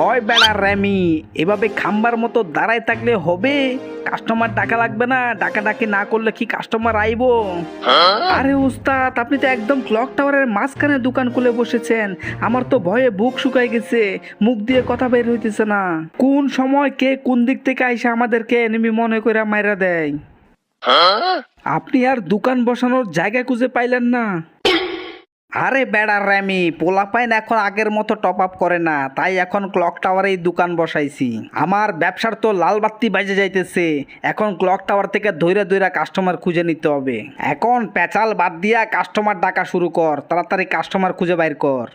ওই বেড়া র্যামি। এভাবে খাম্বার মতো দাঁড়ায় থাকলে হবে। কাস্টমার টাকা লাগবে না ডাকা ডাকি না করলে কি কাস্টমার আইবো? আরে উস্তাদ আপনি তো একদম ক্লক টাওয়ারের মাঝখানে দোকান খুলে বসেছেন। আমার তো ভয়ে বুক শুকাই গেছে, মুখ দিয়ে কথা বের হইতেছে না। কোন সময় কে কোন দিক থেকে আইসা আমাদেরকে এনিমি মনে করে মাইরা দেয়? আপনি আর দোকান বসানোর জায়গা খুঁজে পাইলেন না। আরে বেড়ার র্যামি, পোলাপাইন এখন আগের মতো টপ আপ করে না, তাই এখন ক্লক টাওয়ারেই দোকান বসাইছি। আমার ব্যবসার তো লাল বাত্তি বাজে যাইতেছে, এখন ক্লক টাওয়ার থেকে ধৈরা ধৈরা কাস্টমার খুঁজে নিতে হবে। এখন পেঁচাল বাদ দিয়া কাস্টমার ডাকা শুরু কর, তাড়াতাড়ি কাস্টমার খুঁজে বাইর কর।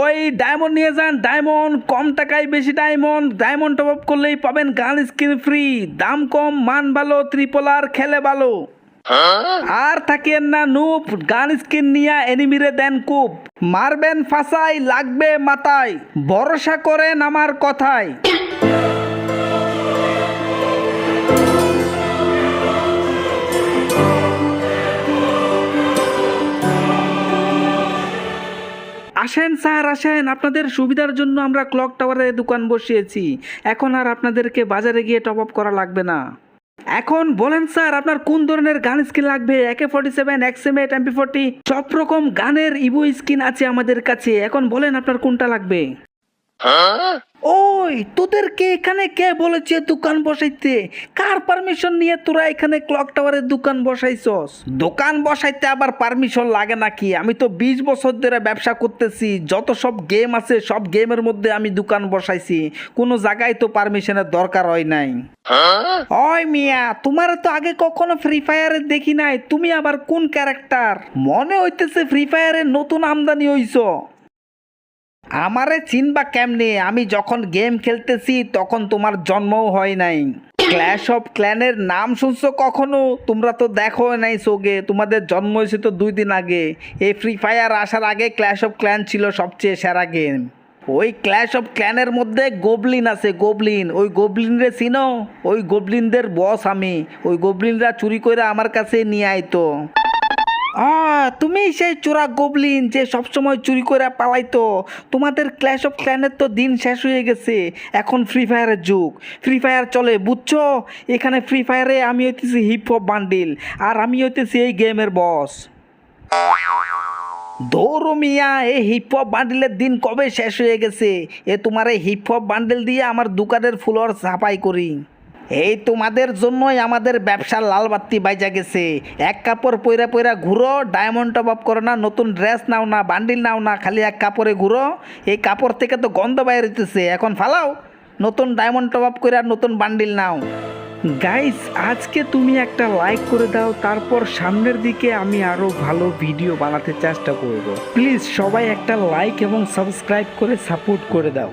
ওই ডায়মন্ড নিয়ে যান, ডায়মন্ড, কম টাকায় বেশি ডায়মন্ড ডায়মন্ড টপ আপ করলেই পাবেন গান স্কিন ফ্রি, দাম কম, মান ভালো ত্রিপলার খেলে ভালো। আর থাকেন না নুপ গান স্কিন নিয়া এনিমিরে দেন কুপ। মারবেন ফাঁসাই, লাগবে মাথায়। ভরসা করেন আমার কথায়। আসেন স্যার, আসেন। আপনাদের সুবিধার জন্য আমরা ক্লক টাওয়ারে দোকান বসিয়েছি। এখন আর আপনাদেরকে বাজারে গিয়ে টপ আপ করা লাগবে না। এখন বলেন স্যার, আপনার কোন ধরনের গান স্কিন লাগবে? AK forty seven XM eight MP forty সব রকম গানের ইবো স্কিন আছে আমাদের কাছে। এখন বলেন আপনার কোনটা লাগবে? ওই, তোদেরকে এখানে কে বলেছে দোকান বসাইতে? কার পারমিশন নিয়ে তোরা এখানে ক্লক টাওয়ারের দোকান বসাইছস? দোকান বসাইতে আবার পারমিশন লাগে নাকি? আমি তো বিশ বছর ধরে ব্যবসা করতেছি, যত সব গেম আছে, সব গেমের মধ্যে আমি দোকান বসাইছি। কোনো জায়গায় তো পারমিশনের দরকার হয় নাই। ওই মিয়া, তোমার তো আগে কখনো ফ্রি ফায়ারে দেখি নাই। তুমি আবার কোন ক্যারেক্টার মনে হইতেছে ফ্রি ফায়ারে নতুন আমদানি হইছ। আমারে চিনবা কেমনে? আমি যখন গেম খেলতেছি, তখন তোমার জন্মও হয় নাই। ক্ল্যাশ অফ ক্ল্যানের নাম শুনছো কখনো? তোমরা তো দেখো নাই সোগে, তোমাদের জন্ম হয়েছে তো দুই দিন আগে। এই ফ্রি ফায়ার আসার আগে ক্ল্যাশ অফ ক্ল্যান ছিল সবচেয়ে সেরা গেম ওই ক্ল্যাশ অফ ক্ল্যানের মধ্যে গোবলিন আছে গোবলিন ওই গোবলিনরে চিনো? ওই গোবলিনদের বস আমি। ওই গোবলিনরা চুরি করে আমার কাছে নিয়ে আইতো। আ তুমি সেই চোরা গোবলিন যে সবসময় চুরি করে পালাইতো। তোমাদের ক্ল্যাশ অফ ক্ল্যানের তো দিন শেষ হয়ে গেছে। এখন ফ্রি ফায়ারের যুগ। ফ্রি ফায়ার চলে, বুঝছ? এখানে ফ্রি ফায়ারে আমি হইতেছি হিপ হপ বান্ডিল আর আমি হইতেছি এই গেমের বস দৌড়ো মিয়া, এই হিপ হপ বান্ডিলের দিন কবে শেষ হয়ে গেছে? এ তোমার এই হিপ হপ বান্ডিল দিয়ে আমার দোকানের ফুলর ছাপাই করি। এই তোমাদের জন্যই আমাদের ব্যবসার লাল বাত্তি বাইজা গেছে। এক কাপড় পয়রা পয়রা ঘুরো ডায়মন্ড টপ আপ করো না, নতুন ড্রেস নাও না বান্ডিল নাও না, খালি এক কাপড়ে ঘুরো। এই কাপড় থেকে তো গন্ধ বাইর হইতেছে, এখন ফালাও। নতুন ডায়মন্ড টপ আপ করে আর নতুন বান্ডিল নাও। গাইস আজকে তুমি একটা লাইক করে দাও, তারপর সামনের দিকে আমি আরও ভালো ভিডিও বানাতে চেষ্টা করব। প্লিজ সবাই একটা লাইক এবং সাবস্ক্রাইব করে সাপোর্ট করে দাও।